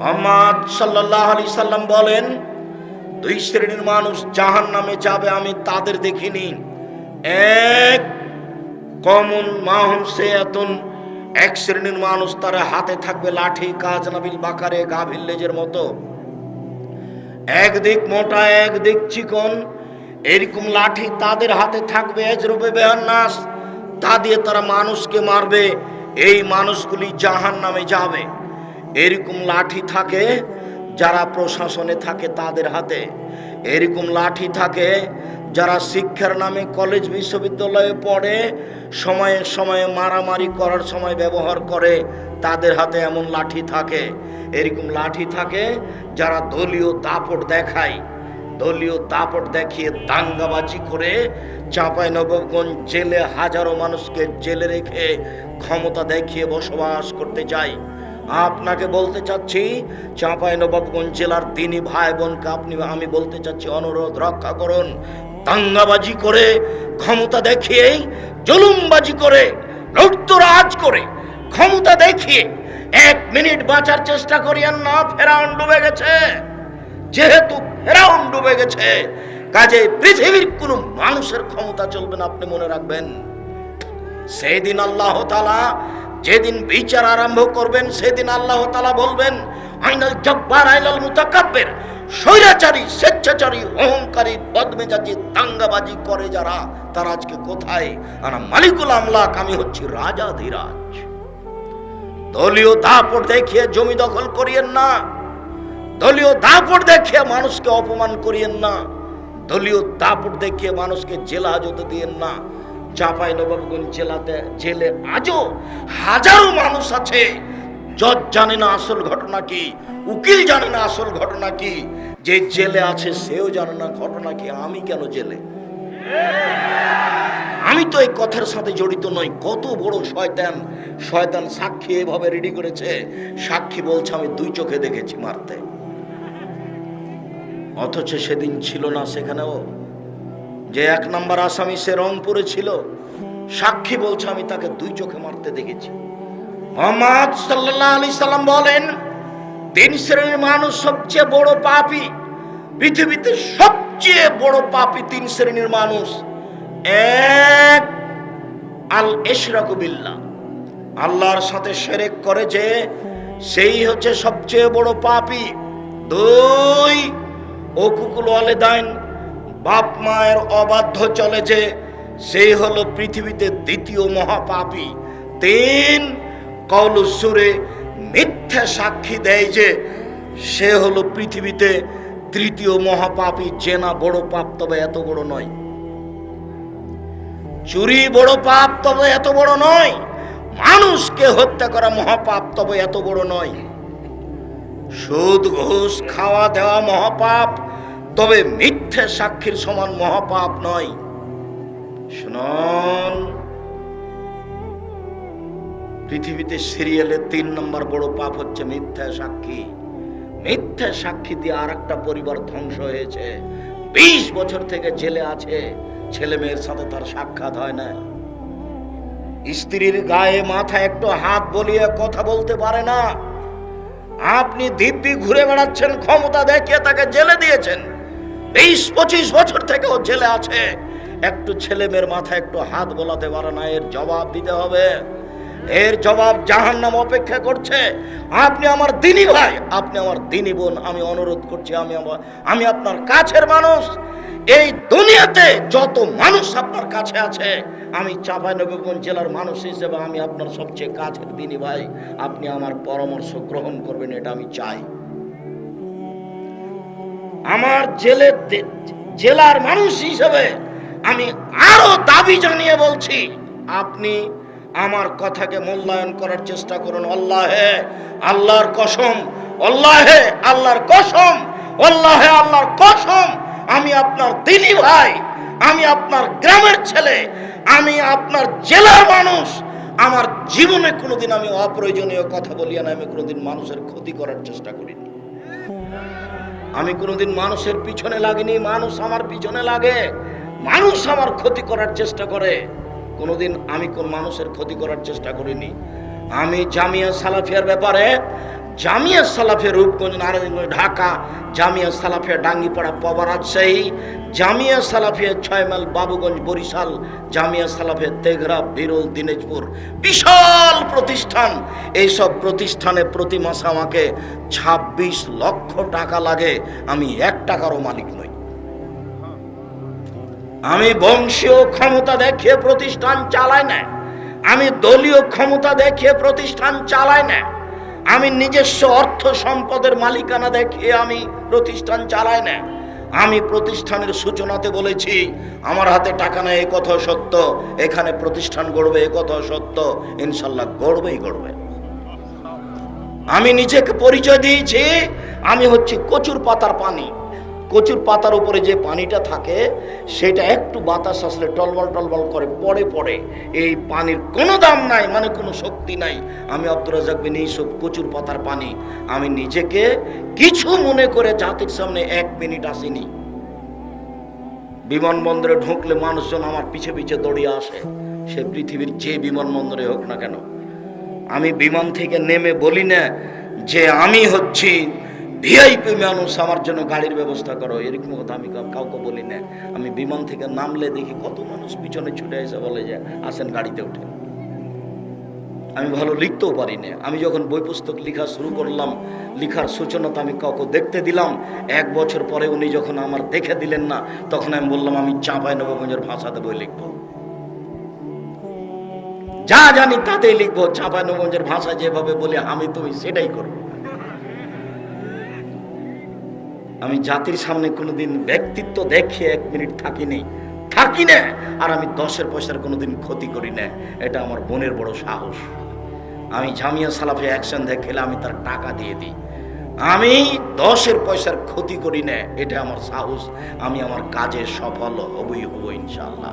মোহাম্মদ সাল্লাহ আলি সাল্লাম বলেন, দুই শ্রেণির মানুষ জাহান নামে যাবে, আমি তাদের দেখিনি। এক কমন মাহম সে এতন এক শ্রেণির মানুষ তার হাতে থাকবে লাঠি, কাজ নাবিল বাকারে, গাভীর লেজের মতো। একদিক মোটা, একদিক চিকন, এরকম লাঠি তাদের হাতে থাকবে, এজরবে বেহান্নাস। তা দিয়ে তারা মানুষকে মারবে, এই মানুষগুলি জাহান নামে যাবে। এরকম লাঠি থাকে যারা প্রশাসনে থাকে তাদের হাতে। এরকম লাঠি থাকে যারা শিক্ষার নামে কলেজ বিশ্ববিদ্যালয়ে পড়ে, সময়ে সময়ে মারামারি করার সময় ব্যবহার করে, তাদের হাতে এমন লাঠি থাকে। এরকম লাঠি থাকে যারা দলীয় দাপট দেখায়। দলীয় দাপট দেখিয়ে দাঙ্গাবাজি করে, চাঁপাই নবাবগঞ্জ জেলে হাজারো মানুষকে জেলে রেখে ক্ষমতা দেখিয়ে বসবাস করতে যায় আপনাকে বলতে চাচ্ছি, চাঁপাই নবাবগঞ্জ জেলার তিনি ভাই বোনকে আপনি, আমি বলতে চাচ্ছি, অনুরোধ রক্ষা করুন। দাঙ্গাবাজি করে, ক্ষমতা দেখিয়েই জুলুমবাজি করে, লুটতরাজ করে, ক্ষমতা দেখিয়ে, এক মিনিট বাঁচার চেষ্টা করিয়েন না, ফেরাউন ডুবে গেছে। যেহেতু ফেরাউন ডুবে গেছে, কাজে পৃথিবীর কোনো মানুষের ক্ষমতা চলবে না, আপনি মনে রাখবেন। সেদিন আল্লাহ তালা যেদিন বিচার আরম্ভ করবেন, সেদিন আল্লাহ তালা বলবেন, আইনাল জব্বার আইনাল মুতাকাব্বের স্বৈরাচারী, স্বেচ্ছাচারী, অহংকারী, বদমেজাজি, দাঙ্গাবাজি করে যারা, তারা আজকে কোথায়? আর মালিকুল আমলাক, আমি হচ্ছি রাজা ধীরাজ। দলীয় দাপট দেখিয়ে জমি দখল করিয়েন না। দলীয় দাপট দেখিয়ে মানুষকে অপমান করিয়েন না। দলীয় দাপট দেখিয়ে মানুষকে জেলা হাজতে দিয়েন না। চাপাই নবাবগঞ্জ জেলাতে জেলে আজও হাজারো মানুষ আছে। জজ জানে না আসল ঘটনা কি, উকিল জানে না আসল ঘটনা কি, যে জেলে আছে সেও জানে না ঘটনা কি, আমি কেন জেলে? আমি তো এই কথার সাথে জড়িত নই, কত বড় শয়তান শয়তান সাক্ষী এভাবে রেডি করেছে, সাক্ষী বলছে, আমি দুই চোখে দেখেছি মারতে। অথচ সেদিন ছিল না সেখানেও যে এক নম্বর আসামি সে রংপুরে ছিল, সাক্ষী বলছে, আমি তাকে দুই চোখে মারতে দেখেছি। মোহাম্মদ সাল্লাহ আলি সাল্লাম বলেন, তিন শ্রেণির মানুষ সবচেয়ে বড় পাপী, পৃথিবীতে সবচেয়ে বড় পাপী তিন শ্রেণির মানুষ এক আল এশরাকুবিল্লা আল্লাহর সাথে সেরেক করে যে সেই হচ্ছে সবচেয়ে বড় পাপী। দুই ওকুকুল আলেদাইন বাপ মায়ের অবাধ্য চলে যে সেই হলো পৃথিবীতে দ্বিতীয় মহাপাপী। তিন, কৌলুসুরে মিথ্যা সাক্ষী দেয় যে সে হলো পৃথিবীতে তৃতীয় মহাপাপী। জেনা বড় পাপ, তবে এত বড় নয়। চুরি বড় পাপ, তবে এত বড় নয়। মানুষকে হত্যা করা মহাপাপ, তবে এত বড় নয়। সুদ, ঘুষ, খাওয়া দেওয়া মহাপাপ তবে মিথ্যে সাক্ষীর সমান মহাপাপ নয়। শুনুন পৃথিবীতে সিরিয়ালে তিন নম্বর বড় পাপ হচ্ছে মিথ্যা সাক্ষী। মিথ্যা সাক্ষী দিয়ে আর একটা পরিবার ধ্বংস হয়েছে। বিশ বছর থেকে জেলে আছে, ছেলে মেয়ের সাথে তার সাক্ষাৎ হয় না। স্ত্রীর গায়ে, মাথায় একটু হাত বলিয়ে কথা বলতে পারে না। আপনি দিব্যি ঘুরে বেড়াচ্ছেন, ক্ষমতা দেখিয়ে তাকে জেলে দিয়েছেন। বিশ, পঁচিশ বছর থেকে ও জেলে আছে। একটু ছেলে মেয়ের মাথায় একটু হাত বোলাতে পারে না, এর জবাব দিতে হবে। এর জবাব জাহান নাম অপেক্ষা করছে। আপনি আমার দিনী ভাই, আপনি আমার দিনী বোন, আমি অনুরোধ করছি, আমি আমার আমি আপনার কাছের মানুষ। এই দুনিয়াতে যত মানুষ আপনার কাছে আছে, আমি চাঁপাইনবাবগঞ্জ জেলার মানুষ হিসেবে আমি আপনার সবচেয়ে কাছের দিনী ভাই। আপনি আমার পরামর্শ গ্রহণ করবেন, এটা আমি চাই। আমার জেলের জেলার মানুষ হিসেবে আমি আরও দাবি জানিয়ে বলছি, আপনি আমার কথাকে মূল্যায়ন করার চেষ্টা করুন। আল্লাহে, আল্লাহর কসম, আল্লাহে, আল্লাহর কসম, আল্লাহে, আল্লাহর কসম, আমি আপনার দিনী ভাই, আমি আপনার গ্রামের ছেলে, আমি আপনার জেলার মানুষ। আমার জীবনে কোনোদিন আমি অপ্রয়োজনীয় কথা বলি না আমি কোনোদিন মানুষের ক্ষতি করার চেষ্টা করিনি। আমি কোনোদিন মানুষের পিছনে লাগিনি, মানুষ আমার পিছনে লাগে। মানুষ আমার ক্ষতি করার চেষ্টা করে। কোনোদিন আমি কোন মানুষের ক্ষতি করার চেষ্টা করিনি। আমি জামিয়া সালাফিয়ার ব্যাপারে জামিয়া সালাফিয়া রূপগঞ্জ, নারায়ণগঞ্জ, ঢাকা। জামিয়া সালাফিয়া ডাঙ্গিপাড়া পবা রাজশাহী জামিয়া সালাফিয়া ছয় মাইল বাবুগঞ্জ, বরিশাল। জামিয়া সালাফিয়া তেঘরা, বিরল, দিনাজপুর। বিশাল প্রতিষ্ঠান। এইসব প্রতিষ্ঠানে প্রতি মাসে আমাকে ২৬ লক্ষ টাকা লাগে। আমি এক টাকারও মালিক নই। আমি বংশীয় ক্ষমতা দেখিয়ে প্রতিষ্ঠান চালাই না। আমি দলীয় ক্ষমতা দেখিয়ে প্রতিষ্ঠান চালাই না। আমি নিজস্ব অর্থ সম্পদের মালিকানা দেখে আমি প্রতিষ্ঠান চালাই না। আমি প্রতিষ্ঠানের সূচনাতে বলেছি, আমার হাতে টাকা নেয় এ সত্য। এখানে প্রতিষ্ঠান গড়বে, এ সত্য। ইনশাল্লাহ গড়বেই গড়বে। আমি নিজেকে পরিচয় দিয়েছি, আমি হচ্ছি কচুর পাতার পানি। কচুর পাতার উপরে যে পানিটা থাকে, সেটা একটু বাতাস আসলে টলবল টলবল করে, পড়ে পড়ে। এই পানির কোনো দাম নাই মানে কোনো শক্তি নাই। আমি আব্দুর রাজাক বিন এইসব কচুর পাতার পানি। আমি নিজেকে কিছু মনে করে জাতির সামনে এক মিনিট আসিনি। বিমানবন্দরে ঢুকলে মানুষজন আমার পিছে পিছে দৌড়িয়ে আসে। সে পৃথিবীর যে বিমানবন্দরে হোক না কেন। আমি বিমান থেকে নেমে বলি না যে আমি হচ্ছি ভিআইপি মানুষ আমার জন্য গাড়ির ব্যবস্থা করো, এরকম কথা আমি কাউকে বলি না। আমি বিমান থেকে নামলে দেখি কত মানুষ পিছনে ছুটে এসে বলে যে, আসেন গাড়িতে উঠে আমি ভালো লিখতেও পারি না। আমি যখন বই পুস্তক লেখা শুরু করলাম, লেখার সূচনা তো আমি কাউকে দেখতে দিলাম। এক বছর পরে উনি যখন আমার দেখে দিলেন না, তখন আমি বললাম, আমি চাঁপাই নবগঞ্জের ভাষাতে বই লিখব। যা জানি তাতেই লিখব চাঁপাইনগঞ্জের ভাষা যেভাবে বলে, আমি তুমি সেটাই করব। আমি জাতির সামনে কোনোদিন ব্যক্তিত্ব দেখে এক মিনিট থাকি নেই। থাকি না! আর আমি দশের পয়সার কোনোদিন ক্ষতি করি না। এটা আমার বোনের বড় সাহস। আমি জামিয়া সালাফে অ্যাকশন দেখলে আমি তার টাকা দিয়ে দিই। আমি দশের পয়সার ক্ষতি করি না। এটা আমার সাহস। আমি আমার কাজে সফল হবই হব ইনশাআল্লাহ।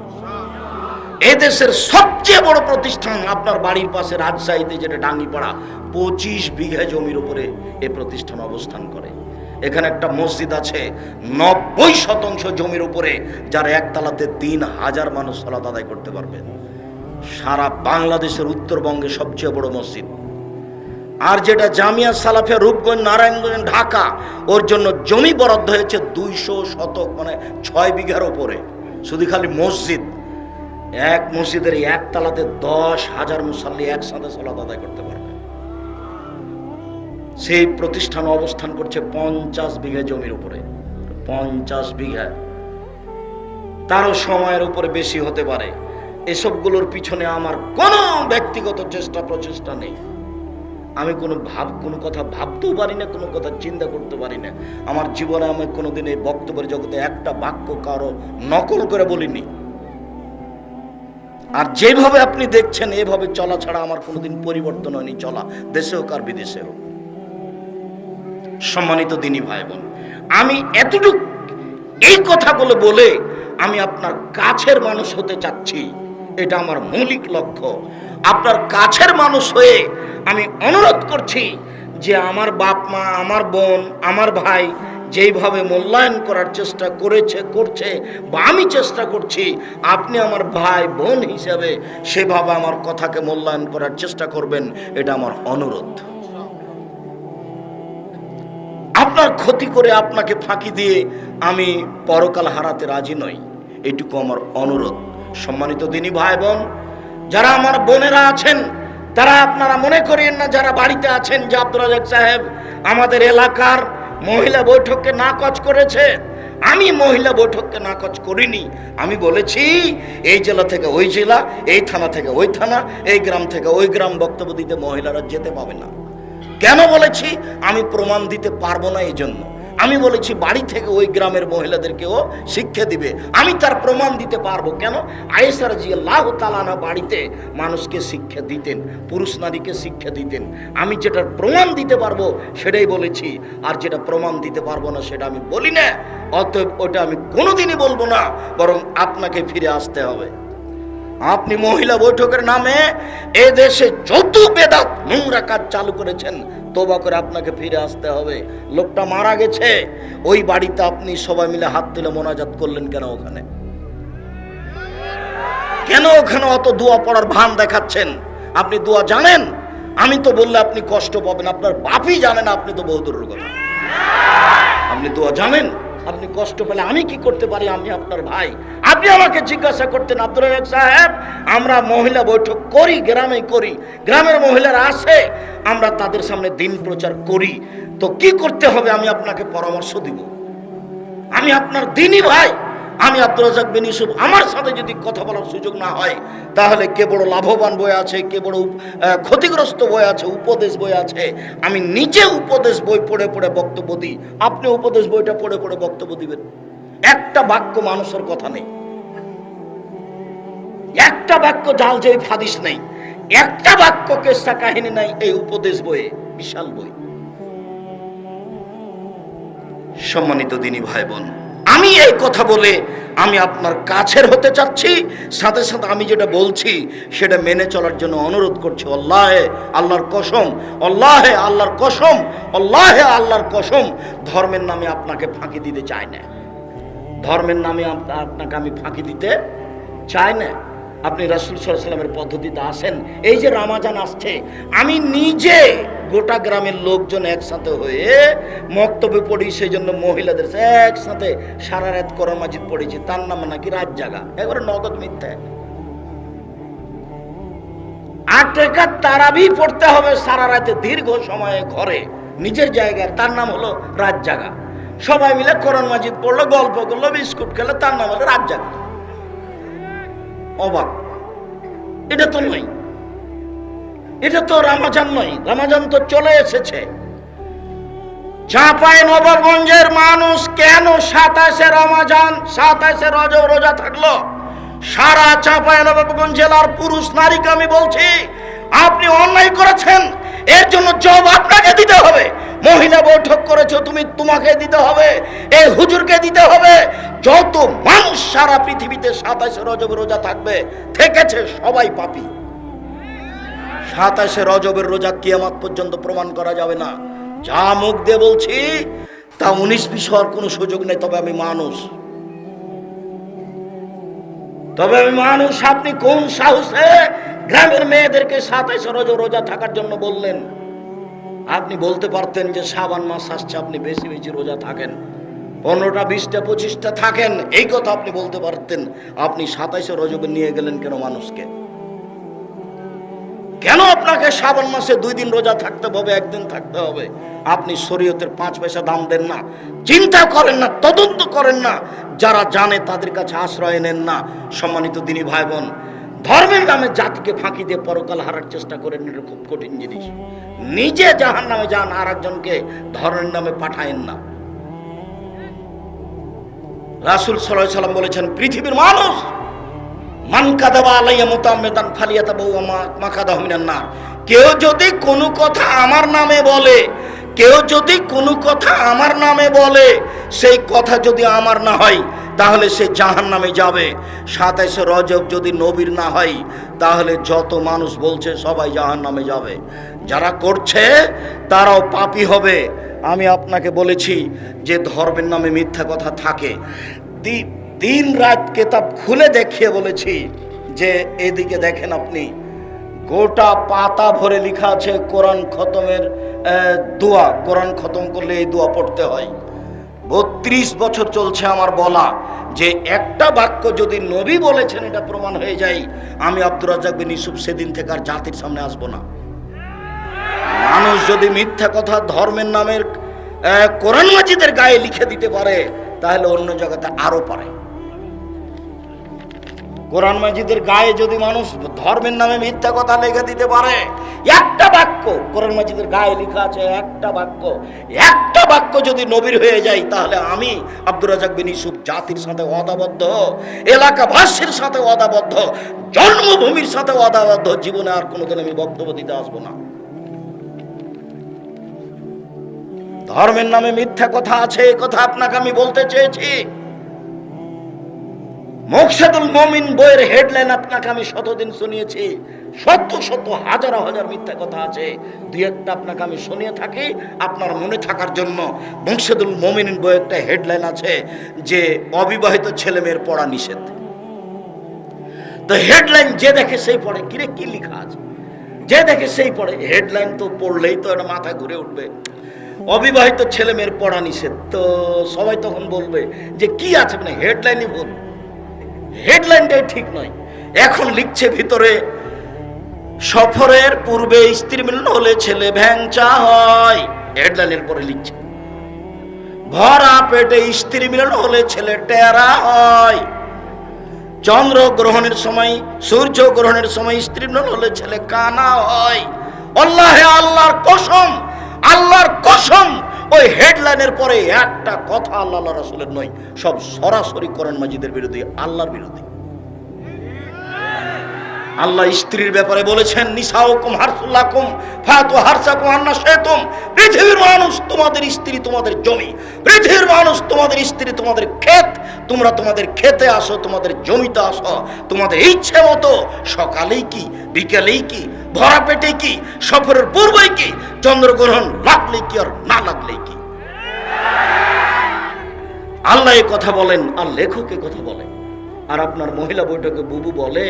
এদেশের সবচেয়ে বড় প্রতিষ্ঠান আপনার বাড়ির পাশে রাজশাহীতে, যেটা ডাঙ্গিপাড়া, পঁচিশ বিঘা জমির উপরে এ প্রতিষ্ঠান অবস্থান করে। এখানে একটা মসজিদ আছে, নব্বই শতাংশ জমির উপরে, যার একতলাতে তিন হাজার মানুষ সলাত আদায় করতে পারবে। সারা বাংলাদেশের উত্তরবঙ্গে সবচেয়ে বড় মসজিদ। আর যেটা জামিয়া সালাফিয়া রূপগঞ্জ, নারায়ণগঞ্জ, ঢাকা, ওর জন্য জমি বরাদ্দ হয়েছে দুইশো শতক মানে ছয় বিঘার ওপরে শুধু খালি মসজিদ। এক মসজিদের এক তালাতে দশ হাজার মুসাল্লি একসাথে সলাত আদায় করতে পারবে। সেই প্রতিষ্ঠান অবস্থান করছে পঞ্চাশ বিঘা জমির উপরে। পঞ্চাশ বিঘা। তারও সময়ের উপরে বেশি হতে পারে। এসবগুলোর পিছনে আমার কোনো ব্যক্তিগত চেষ্টা প্রচেষ্টা নেই। আমি কোনো ভাব, কোনো কথা ভাবতেও পারি না, কোনো কথা চিন্তা করতে পারি না। আমার জীবনে আমি কোনোদিন এই বক্তব্যের জগতে একটা বাক্য কারও নকল করে বলিনি। আর যেভাবে আপনি দেখছেন, এভাবে চলা ছাড়া আমার কোনোদিন পরিবর্তন হয়নি। চলা দেশে হোক আর বিদেশে হোক। সম্মানিত দিনী ভাই বোন, আমি এতটুক এই কথাগুলো বলে আমি আপনার কাছের মানুষ হতে চাচ্ছি। এটা আমার মৌলিক লক্ষ্য। আপনার কাছের মানুষ হয়ে আমি অনুরোধ করছি যে আমার বাপ মা, আমার বোন, আমার ভাই যেইভাবে মূল্যায়ন করার চেষ্টা করেছে, করছে বা আমি চেষ্টা করছি, আপনি আমার ভাই বোন হিসাবে সেভাবে আমার কথাকে মূল্যায়ন করার চেষ্টা করবেন, এটা আমার অনুরোধ। আপনার ক্ষতি করে আপনাকে ফাঁকি দিয়ে আমি পরকাল হারাতে রাজি নই। এটুকু আমার অনুরোধ। সম্মানিত দিনী ভাই বোন যারা আমার বোনেরা আছেন, তারা আপনারা মনে করেন না যারা বাড়িতে আছেন যে আব্দুল রাজাক সাহেব আমাদের এলাকার মহিলা বৈঠককে নাকচ করেছে। আমি মহিলা বৈঠককে নাকচ করিনি। আমি বলেছি, এই জেলা থেকে ওই জেলা, এই থানা থেকে ওই থানা, এই গ্রাম থেকে ওই গ্রাম বক্তব্য দিতে মহিলারা যেতে পাবে না। কেন বলেছি? আমি প্রমাণ দিতে পারব না এই জন্য আমি বলেছি, বাড়ি থেকে ওই গ্রামের মহিলাদেরকেও শিক্ষা দিবে। আমি তার প্রমাণ দিতে পারব। কেন? আয়েসার জি আল্লাহ তালানা বাড়িতে মানুষকে শিক্ষা দিতেন, পুরুষ নারীকে শিক্ষা দিতেন। আমি যেটার প্রমাণ দিতে পারব সেটাই বলেছি। আর যেটা প্রমাণ দিতে পারব না সেটা আমি বলি না। অতএব ওটা আমি কোনোদিনই বলব না, বরং আপনাকে ফিরে আসতে হবে। আপনি মহিলা বৈঠকের নামে এ দেশে যত বেদাত নোংরা কাজ চালু করেছেন তোবা করে আপনাকে ফিরে আসতে হবে। লোকটা মারা গেছে। ওই বাড়িতে আপনি সবাই মিলে হাত তুলে মোনাজাত করলেন কেন ওখানে? কেন ওখানে অত দোয়া পড়ার ভান দেখাচ্ছেন? আপনি দোয়া জানেন? আমি তো বললে আপনি কষ্ট পাবেন। আপনার বাপই জানেন আপনি তো বহুদূরের কথা। আপনি তো জানেন? আপনি কষ্ট পেলে আমি কি করতে পারি? আমি আপনার ভাই। আপনি আমাকে জিজ্ঞাসা করতেন আব্দুল রাজাক সাহেব, আমরা মহিলা বৈঠক করি গ্রামে করি। গ্রামের মহিলারা আসে আমরা তাদের সামনে দিন প্রচার করি। তো কি করতে হবে? আমি আপনাকে পরামর্শ দিব। আমি আপনার দিনই ভাই। আমি আব্দুল রাজাক বিন ইউসুফ, আমার সাথে যদি কথা বলার সুযোগ না হয়, তাহলে কে বড় লাভবান বই আছে, কে বড় ক্ষতিগ্রস্ত বই আছে, উপদেশ বই আছে, আমি নিজে উপদেশ বই পড়ে পড়ে বক্তব্য দিই। আপনি উপদেশ বইটা পড়ে পড়ে বক্তব্য দিবেন। একটা বাক্য মানুষের কথা নেই। একটা বাক্য জাল যে ফাদিস নেই, একটা বাক্য কেসা কাহিনী নাই এই উপদেশ বইয়ে, বিশাল বই। সম্মানিত দিনী ভাই বোন আমি এই কথা বলে আমি আপনার কাছের হতে চাচ্ছি। সাথে সাথে আমি যেটা বলছি, সেটা মেনে চলার জন্য অনুরোধ করছি। অল্লাহে আল্লাহর কসম অল্লাহে আল্লাহর কসম অল্লাহে আল্লাহর কসম, ধর্মের নামে আপনাকে ফাঁকি দিতে চায় না। ধর্মের নামে আপনাকে আমি ফাঁকি দিতে চাই না। আপনি রাসুল সাল্লামের পদ্ধতিতে আসেন, এই যে রামাজান আসছে, আমি নিজে গোটা গ্রামের লোকজন একসাথে হয়ে মক্তব্যে পড়ি সেই জন্য মহিলাদের একসাথে সারা রাত করম মাজিদ পড়েছি। তার নাম নাকি রাত জাগা একবারে নগদ মিথ্যা। আট তারাবি পড়তে হবে সারা রাতে দীর্ঘ সময়ে ঘরে। নিজের জায়গায় তার নাম হলো রাত জাগা সবাই মিলে করন মাজিদ পড়ল, গল্প করল, বিস্কুট খেলো, তার নাম হলো রাত জাগা অবাক। এটা তো নয়। এটা তো রামাজান নয়। রামাজান তো চলে এসেছে। চাঁপাই নবাবগঞ্জের মানুষ কেন সাতাশে রমাজান, সাতাশে রজ, রোজা থাকল? সারা চাঁপাই নবাবগঞ্জ জেলার পুরুষ নারীকে আমি বলছি, আপনি অন্যায় করেছেন। এর জন্য জব আপনাকে দিতে হবে। মহিলা বৈঠক করেছ, তুমি তোমাকে দিতে হবে। এই হুজুরকে দিতে হবে। যত মানুষ সারা পৃথিবীতে সাতাশে রজব রোজা থাকবে, থেকেছে সবাই পাপি। সাতাশে রজবের রোজা কি কিয়ামাত পর্যন্ত প্রমাণ করা যাবে না। যা মুখ দিয়ে বলছি, তা উনিশ বিশ হওয়ার কোনো সুযোগ নেই, তবে আমি মানুষ। তবে মানুষ আপনি কোন সাহসে গ্রামের মেয়েদেরকে সাতাইশ রোজ রোজা থাকার জন্য বললেন? আপনি বলতে পারতেন যে সাবান মাস আসছে, আপনি বেশি বেশি রোজা থাকেন। পনেরোটা, বিশটা, পঁচিশটা থাকেন। এই কথা আপনি বলতে পারতেন। আপনি সাতাইশে রজবে নিয়ে গেলেন কেন মানুষকে? কেন আপনাকে শ্রাবণ মাসে দুই দিন রোজা থাকতে হবে, একদিন থাকতে হবে? আপনি শরীয়তের পাঁচ পয়সা দাম দেন না, চিন্তা করেন না, তদন্ত করেন না, যারা জানে তাদের কাছে আশ্রয় নেন না। সম্মানিত দিনী ভাই বোন ধর্মের নামে জাতিকে ফাঁকি দিয়ে পরকাল হারার চেষ্টা করেন এটা খুব কঠিন জিনিস। নিজে জাহান নামে যান আর একজনকে ধর্মের নামে পাঠায়েন না। রাসুল সাল্লাম বলেছেন, পৃথিবীর মানুষ মান আলাইয়া মুতাম্মেদান ফালিয়াতা বউ মাকাদা হমিনান না কেউ যদি কোনো কথা আমার নামে বলে, কেউ যদি কোনো কথা আমার নামে বলে, সেই কথা যদি আমার না হয়, তাহলে সে জাহান নামে যাবে। সাতাইশে রজব যদি নবীর না হয়, তাহলে যত মানুষ বলছে সবাই জাহান নামে যাবে। যারা করছে, তারাও পাপি হবে। আমি আপনাকে বলেছি, যে ধর্মের নামে মিথ্যা কথা থাকে। দি- দিন রাত কেতাব খুলে দেখিয়ে বলেছি যে এদিকে দেখেন আপনি, গোটা পাতা ভরে লেখা আছে কোরআন খতমের দোয়া। কোরআন খতম করলে এই দোয়া পড়তে হয়। বত্রিশ বছর চলছে আমার বলা যে একটা বাক্য যদি নবী বলেছেন, এটা প্রমাণ হয়ে যায়, আমি আব্দুর রাজাক বিন ইউসুফ সেদিন থেকে আর জাতির সামনে আসব না। মানুষ যদি মিথ্যা কথা ধর্মের নামের কোরআন মাজিদের গায়ে লিখে দিতে পারে, তাহলে অন্য জায়গাতে আরও পারে। কোরআন মাজিদের গায়ে যদি মানুষ ধর্মের নামে মিথ্যা কথা লিখে দিতে পারে, একটা বাক্য, কোরআন মাজিদের গায়ে লেখা আছে একটা বাক্য একটা বাক্য যদি নবীর হয়ে যায়, তাহলে আমি আব্দুর রাজাক বিন ইউসুফ জাতির সাথে অদাবদ্ধ এলাকাবাসীর সাথে অদাবদ্ধ জন্মভূমির সাথে অদাবদ্ধ জীবনে আর কোনোদিন আমি বক্তব্য দিতে আসব না। ধর্মের নামে মিথ্যা কথা আছে এই কথা আপনাকে আমি বলতে চেয়েছি। মোকসাদুল মমিন বইয়ের হেডলাইন আপনাকে আমি শতদিন শুনিয়েছি। শত শত, হাজার হাজার মিথ্যা কথা আছে। দুই একটা আপনাকে আমি শুনিয়ে থাকি আপনার মনে থাকার জন্য। মোকসাদুল মমিন বইয়ের একটা হেডলাইন আছে যে অবিবাহিত ছেলে মেয়ের পড়া নিষেধ। তো হেডলাইন যে দেখে সেই পড়ে। কিরে, কি লেখা আছে? যে দেখে সেই পড়ে। হেডলাইন তো পড়লেই তো এটা মাথা ঘুরে উঠবে। অবিবাহিত ছেলে মেয়ের পড়া নিষেধ। তো সবাই তখন বলবে যে কি আছে? মানে হেডলাইনই ভুল হেডলাইনটাই ঠিক নয়। এখন লিখছে ভিতরে, সফরের পূর্বে স্ত্রী মিলন হলে ছেলে ভ্যাংচা হয়। হেডলাইনের পরে লিখছে, ভরা পেটে স্ত্রী মিলন হলে ছেলে টেরা হয়। চন্দ্র গ্রহণের সময় সূর্য গ্রহণের সময় স্ত্রী মিলন হলে ছেলে কানা হয়। আল্লাহে আল্লাহর কসম আল্লাহর কসম ওই হেডলাইনের পরে একটা কথা আল্লাহ রাসূলের নয়, সব সরাসরি করণ মাজিদের বিরোধী আল্লাহর বিরোধী আল্লাহ স্ত্রীর ব্যাপারে বলেছেন, নিসাউকুম মানুষ তোমাদের স্ত্রী তোমাদের জমি তোমাদের স্ত্রী তোমাদের ক্ষেত, তোমরা তোমাদের আসো, তোমাদের জমিতে আসো, তোমাদের ইচ্ছে মতো সকালেই কি, বিকেলেই কি ভরা পেটে কি? সফরের পূর্বেই কি? চন্দ্রগ্রহণ লাগলেই কি আর না লাগলেই কি? আল্লাহ এ কথা বলেন, আর লেখক এ কথা বলেন আর আপনার মহিলা বৈঠকে বুবু বলে,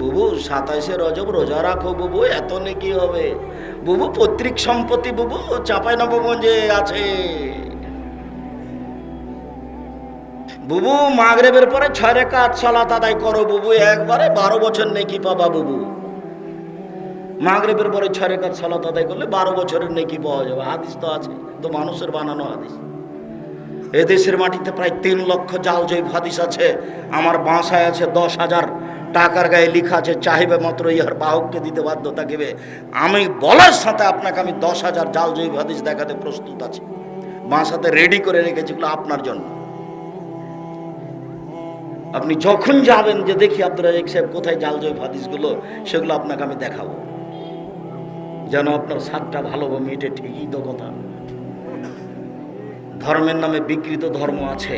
বুবু, সাতাইশে রজব রোজা রাখো বুবু, এত নাকি হবে। বুবু, পৈতৃক সম্পত্তি বুবু, চাপাই নবগঞ্জে আছে। বুবু, মাগরেবের পরে ছয় রেখা সালাত আদায় করো বুবু, একবারে বারো বছর নেকি পাবা বুবু। মাগরেবের পরে ছয় রেখা সালাত আদায় করলে বারো বছরের নেকি পাওয়া যাবে। হাদিস তো আছে তো মানুষের বানানো হাদিস। এদেশের মাটিতে প্রায় তিন লক্ষ জাল জৈব হাদিস আছে। আমার বাসায় আছে দশ হাজার, টাকার গায়ে লেখা আছে, চাহিবে মাত্র ইহার বাহককে দিতে বাধ্য থাকিবে আমি বলার সাথে আপনাকে আমি দশ হাজার জাল জৈব হাদিস দেখাতে প্রস্তুত আছি। বাসাতে রেডি করে রেখেছি আপনার জন্য। আপনি যখন যাবেন যে দেখি আব্দুল রাজাক সাহেব কোথায় জাল জৈব হাদিসগুলো, সেগুলো আপনাকে আমি দেখাবো। যেন আপনার স্বাদটা ভালো মিটে ঠিকই তো কথা। ধর্মের নামে বিকৃত ধর্ম আছে।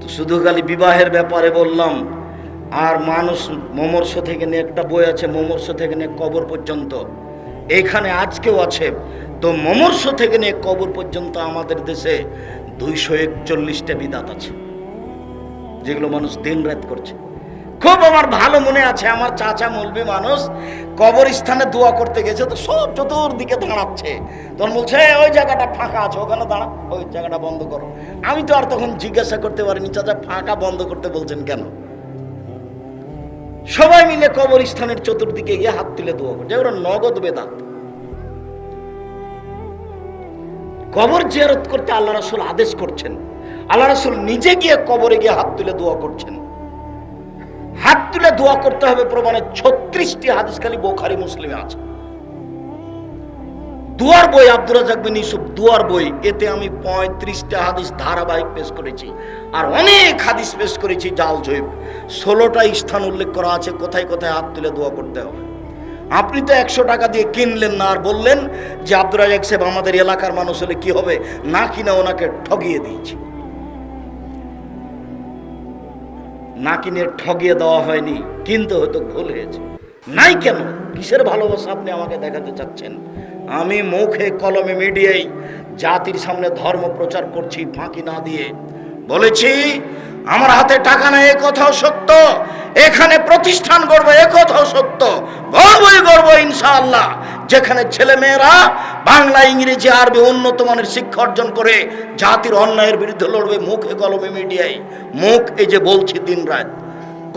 তো শুধু খালি বিবাহের ব্যাপারে বললাম, আর মানুষ মমর্ষ থেকে নিয়ে একটা বই আছে, মমর্ষ থেকে নিয়ে কবর পর্যন্ত। এখানে আজকেও আছে। তো মমর্ষ থেকে নিয়ে কবর পর্যন্ত আমাদের দেশে দুইশো একচল্লিশটা বিদাত আছে, যেগুলো মানুষ দিন রাত করছে। খুব আমার ভালো মনে আছে আমার চাচা মলবি মানুষ কবরস্থানে দোয়া করতে গেছে তো সব চতুর্দিকে দাঁড়াচ্ছে। তখন বলছে "এই, ওই জায়গাটা ফাঁকা আছে ওখানে দাঁড়া ওই জায়গাটা বন্ধ করো। আমি তো আর তখন জিজ্ঞাসা করতে পারিনি চাচা ফাঁকা বন্ধ করতে বলছেন কেন? সবাই মিলে কবরস্থানের চতুর্দিকে গিয়ে হাত তুলে দোয়া করছে ওরা নগদ বেদাত। কবর জিয়ারত করতে আল্লাহ রাসুল আদেশ করছেন। আল্লাহ রাসুল নিজে গিয়ে কবরে গিয়ে হাত তুলে দোয়া করছেন। হাত দোয়া করতে হবে প্রমাণে ছত্রিশটি হাদিস খালি বোখারি মুসলিমে আছে। দুয়ার বই আব্দুল ইউসুফ, দুয়ার বই, এতে আমি পঁয়ত্রিশটা হাদিস ধারাবাহিক পেশ করেছি আর অনেক হাদিস পেশ করেছি জাল জৈব ষোলোটা স্থান উল্লেখ করা আছে, কোথায় কোথায় হাত তুলে দোয়া করতে হবে। আপনি তো একশো টাকা দিয়ে কিনলেন না আর বললেন যে আব্দুল রাজাক সাহেব আমাদের এলাকার মানুষ হলে কি হবে? না কিনা ওনাকে ঠগিয়ে দিয়েছি। না কিনে ঠগিয়ে দেওয়া হয়নি, কিনতে হয়তো ভুল হয়েছে। নাই কেন? কিসের ভালোবাসা আপনি আমাকে দেখাতে চাচ্ছেন? আমি মুখে কলমে মিডিয়ায় জাতির সামনে ধর্ম প্রচার করছি, ফাঁকি না দিয়ে। বলেছি, আমার হাতে টাকা নেই, এ কথাও সত্য। এখানে প্রতিষ্ঠান করব এ কথাও সত্য। গর্বই গর্ব ইনশাআল্লাহ। যেখানে ছেলে মেয়েরা বাংলা, ইংরেজি, আরবি উন্নত মানের শিক্ষা অর্জন করে জাতির অন্যায়ের বিরুদ্ধে লড়বে মুখ এ কলমে মিডিয়ায়। মুখ এই যে বলছি দিন রাত।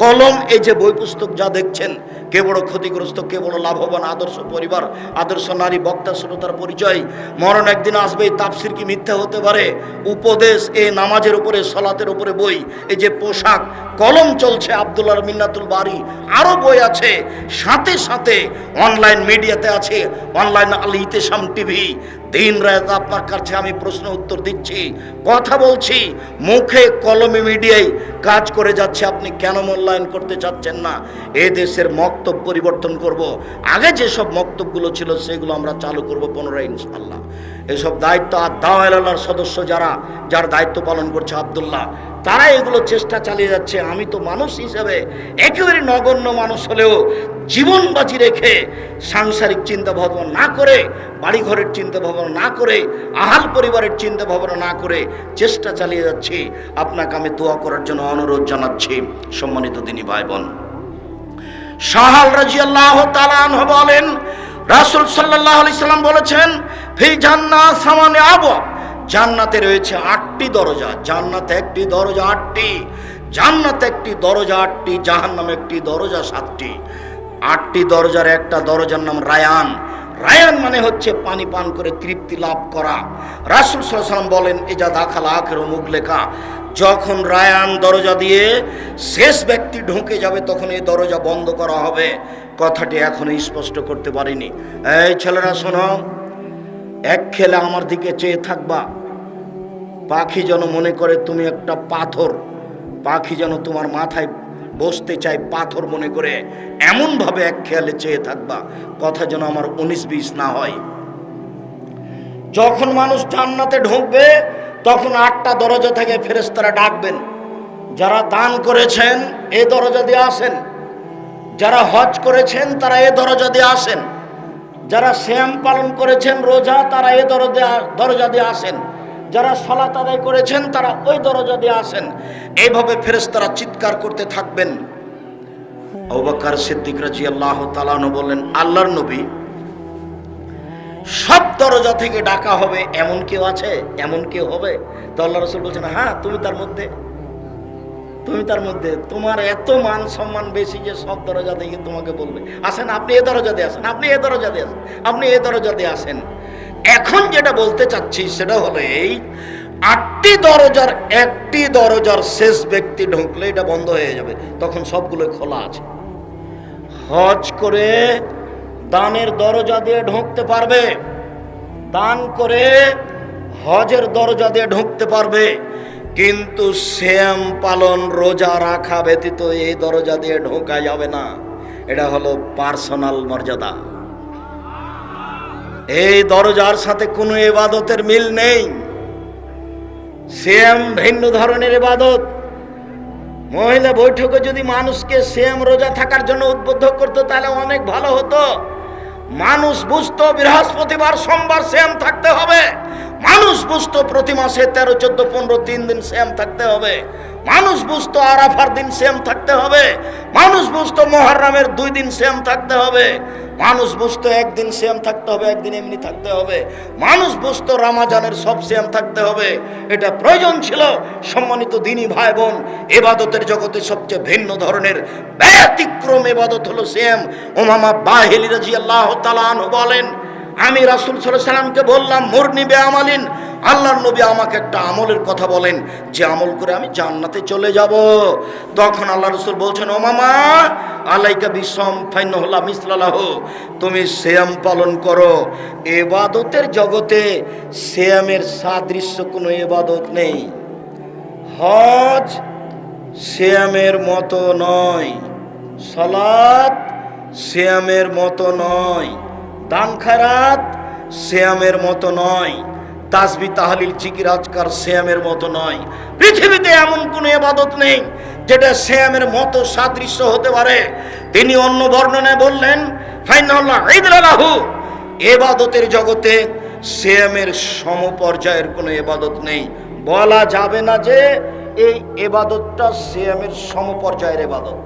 কলম, এই যে বই পুস্তক যা দেখছেন, কে বড় ক্ষতিগ্রস্ত, কে বড় লাভবান, আদর্শ পরিবার, আদর্শ নারী, বক্তা, শ্রোতার পরিচয়। মরণ একদিন আসবে, এই তাপসির কি মিথ্যা হতে পারে? উপদেশ, এ নামাজের উপরে, সলাতের উপরে বই, এই যে পোশাক, কলম চলছে আবদুল্লাহ মিন্নাতুল বাড়ি আরও বই আছে, সাথে সাথে অনলাইন মিডিয়াতে আছে, অনলাইন আল ইতেসাম টিভি। দিন রাত আপনার কাছে আমি প্রশ্ন উত্তর দিচ্ছি, কথা বলছি, মুখে কলমে মিডিয়ায় কাজ করে যাচ্ছে, আপনি কেন মূল্যায়ন করতে চাচ্ছেন না? এ দেশের মক্তব পরিবর্তন করব। আগে যেসব মক্তবগুলো ছিল, সেগুলো আমরা চালু করব পুনরায় ইনশাল্লাহ এসব দায়িত্ব আর দাওয়ালার সদস্য যারা, যার দায়িত্ব পালন করছে আবদুল্লাহ তারা এগুলো চেষ্টা চালিয়ে যাচ্ছে। আমি তো মানুষ হিসাবে একেবারে নগণ্য মানুষ হলেও জীবন বাজি রেখে সাংসারিক চিন্তা ভাবনা না করে, বাড়িঘরের চিন্তা ভাবনা না করে, আহাল পরিবারের চিন্তা ভাবনা না করে চেষ্টা চালিয়ে যাচ্ছি। আপনাকে আমি দোয়া করার জন্য অনুরোধ জানাচ্ছি, সম্মানিত দিনী ভাই বোন সাহাল রাজিয়াল্লাহ তালান বলেন, রাসুল সাল্লাহ আলি সাল্লাম বলেছেন ফিল জান্নাত সামানে আব জান্নাতে রয়েছে আটটি দরজা। জান্নাতে একটি দরজা আটটি, জান্নাতে একটি দরজা আটটি, জাহান্নামে একটি দরজা সাতটি। আটটি দরজার একটা দরজার নাম রায়ান। রায়ান মানে হচ্ছে পানি পান করে তৃপ্তি লাভ করা। রাসুল সাল্লাম বলেন এজা দাখাল আখের মুখ লেখা যখন রায়ান দরজা দিয়ে শেষ ব্যক্তি ঢুকে যাবে, তখন এই দরজা বন্ধ করা হবে। কথাটি এখনও স্পষ্ট করতে পারিনি। এই ছেলেরা, শোনো। এক খেলে আমার দিকে চেয়ে থাকবা। পাখি যেন মনে করে তুমি একটা পাথর। পাখি যেন তোমার মাথায় বসতে চায় পাথর মনে করে। এমনভাবে এক খেয়ালে চেয়ে থাকবা। কথা যেন আমার উনিশ বিশ না হয়। যখন মানুষ জান্নাতে ঢুকবে, তখন আটটা দরজা থেকে ফেরেস্তারা ডাকবেন। যারা দান করেছেন, এ দরজা দিয়ে আসেন। যারা হজ করেছেন, তারা এ দরজা দিয়ে আসেন। যারা শ্যাম পালন করেছেন, রোজা তারা এ দরজা দরজা দিয়ে আসেন। যারা সলাত আদায় করেছেন, তারা ওই দরজা দিয়ে আসেন। এইভাবে ফেরেস্তারা চিৎকার করতে থাকবেন। অবাকার সিদ্দিক রাজি আল্লাহ তালানো বললেন, আল্লাহর নবী, সব দরজা থেকে ডাকা হবে, এমন কেউ আছে? এমন কেউ হবে? তো আল্লাহ রসুল বলছেন হ্যাঁ তুমি তার মধ্যে। তুমি তার মধ্যে, তোমার এত মান সম্মান বেশি যে সব দরজা থেকে তোমাকে বলবে, আসেন, আপনি এ দরজা দিয়ে আসেন, আপনি এ দরজা দিয়ে আসেন, আপনি এ দরজা দিয়ে আসেন। এখন যেটা বলতে চাচ্ছি সেটা হলো এই, আটটি দরজার একটি দরজার শেষ ব্যক্তি ঢুকলে এটা বন্ধ হয়ে যাবে, তখন সবগুলো খোলা আছে। হজ করে দানের দরজা দিয়ে ঢুকতে পারবে, দান করে হজের দরজা দিয়ে ঢুকতে পারবে। কিন্তু শ্যাম পালন রোজা রাখা ব্যতীত এই দরজা দিয়ে ঢোকা যাবে না। এটা হলো পার্সোনাল মর্যাদা। এই দরজার সাথে কোনো এবাদতের মিল নেই। শ্যাম ভিন্ন ধরনের এবাদত। মহিলা বৈঠকে যদি মানুষকে শ্যাম রোজা থাকার জন্য উদ্বুদ্ধ করতো, তাহলে অনেক ভালো হতো। মানুষ বুঝতো বৃহস্পতিবার সোমবার শ্যাম থাকতে হবে। মানুষ বুঝতো প্রতি মাসে তেরো, চোদ্দ, পনেরো, তিন দিন শ্যাম থাকতে হবে। মানুষ বুঝতো আরাফার দিন সেম থাকতে হবে। মানুষ বুঝতো মহারামের দুই দিন সেম থাকতে হবে। মানুষ বুঝতো একদিন সেম থাকতে হবে, একদিন এমনি থাকতে হবে। মানুষ বুঝতো রামাজানের সব শ্যাম থাকতে হবে। এটা প্রয়োজন ছিল সম্মানিত দিনী ভাই বোন এবাদতের জগতে সবচেয়ে ভিন্ন ধরনের ব্যতিক্রম এবাদত হলো সেম। ওমামা বাহেলি রাজি আল্লাহ বলেন, আমি রাসুল সাল্লাহ সাল্লামকে বললাম, মুরনি বে আমালিন আল্লাহর নবী আমাকে একটা আমলের কথা বলেন, যে আমল করে আমি জান্নাতে চলে যাব। তখন আল্লাহ রসুল বলছেন, ও মামা, আলাইকা বিশ্বম ফাইনহল্লা মিসলালাহ, তুমি শ্যাম পালন করো। এবাদতের জগতে শ্যামের সাদৃশ্য কোনো এবাদত নেই। হজ শ্যামের মতো নয় সলাৎ শ্যামের মতো নয়, দান খারাত শ্যামের মতো নয় তাসবি তাহলিল জিকির আজকার শ্যামের মতো নয়। পৃথিবীতে এমন কোনো এবাদত নেই যেটা শ্যামের মতো সাদৃশ্য হতে পারে। তিনি অন্য বর্ণনায় বললেন ফাইনাল্লাহ এবাদতের জগতে শ্যামের সমপর্যায়ের কোনো এবাদত নেই। বলা যাবে না যে এই এবাদতটা শ্যামের সমপর্যায়ের এবাদত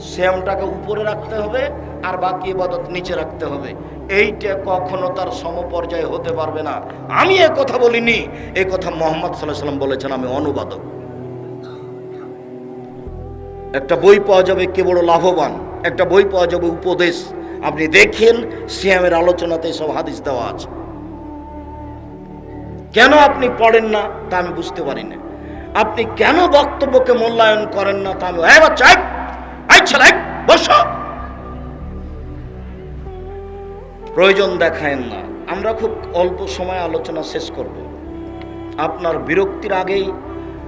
শ্যামটাকে উপরে রাখতে হবে আর বাকি ইবাদত নিচে রাখতে হবে। এইটা কখনো তার সমপর্যায়ে হতে পারবে না। আমি এ কথা বলিনি। এ কথা মোহাম্মদ সাল্লাহ সাল্লাম বলেছেন, আমি অনুবাদক। একটা বই পাওয়া যাবে কে বড় লাভবান? একটা বই পাওয়া যাবে উপদেশ। আপনি দেখেন, শ্যামের আলোচনাতে সব হাদিস দেওয়া আছে। কেন আপনি পড়েন না তা আমি বুঝতে পারি না। আপনি কেন বক্তব্যকে মূল্যায়ন করেন না তা আমি এই, বসো। প্রয়োজন দেখায়েন না। আমরা খুব অল্প সময় আলোচনা শেষ করব। আপনার বিরক্তির আগেই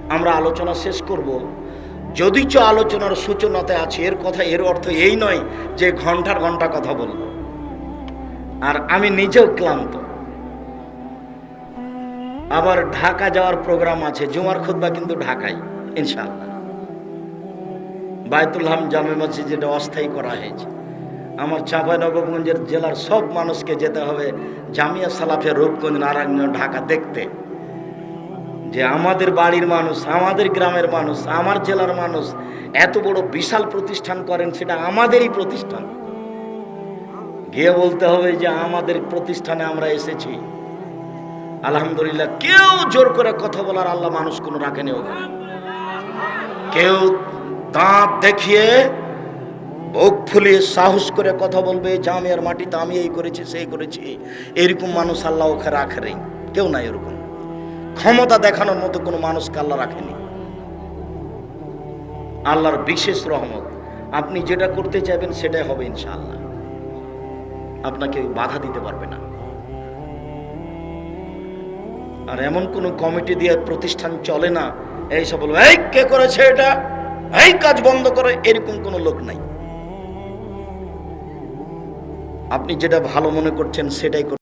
আমরা আলোচনা শেষ করব। যদি চ আলোচনার সূচনাতে আছে এর কথা এর অর্থ এই নয় যে ঘণ্টার ঘণ্টা কথা বলব। আর আমি নিজেও ক্লান্ত। আবার ঢাকা যাওয়ার প্রোগ্রাম আছে জুমার খুদ্া কিন্তু ঢাকায় ইনশাআল্লাহ। বায়তুল হাম জামে মসজিদ যেটা অস্থায়ী করা হয়েছে। আমার চাঁপাইনবাবগঞ্জের জেলার সব মানুষকে যেতে হবে জামিয়া সালাফের রূপগঞ্জ নারায়ণ ঢাকা দেখতে। যে আমাদের বাড়ির মানুষ, আমাদের গ্রামের মানুষ, আমার জেলার মানুষ এত বড় বিশাল প্রতিষ্ঠান করেন, সেটা আমাদেরই প্রতিষ্ঠান। গিয়ে বলতে হবে যে আমাদের প্রতিষ্ঠানে আমরা এসেছি। আলহামদুলিল্লাহ, কেউ জোর করে কথা বলার আল্লাহ মানুষ কোনো রাখেনি ওখানে। কেউ দাঁত দেখিয়ে বুক ফুলিয়ে সাহস করে কথা বলবে জামিয়ার মাটিতে আমি এই করেছি, সেই করেছি। এরকম মানুষ আল্লাহ ওকে রাখে নেই। কেউ নাই এরকম ক্ষমতা দেখানোর মতো কোনো মানুষকে আল্লাহ রাখেনি। আল্লাহর বিশেষ রহমত। আপনি যেটা করতে চাইবেন, সেটাই হবে ইনশাআল্লাহ। আপনাকে বাধা দিতে পারবে না। আর এমন কোন কমিটি দিয়ে প্রতিষ্ঠান চলে না। এই সব বলব, এই, কে করেছে এটা? এই কাজ বন্ধ করে এরকম কোন লোক নাই আপনি যেটা ভালো মনে করছেন সেটাই।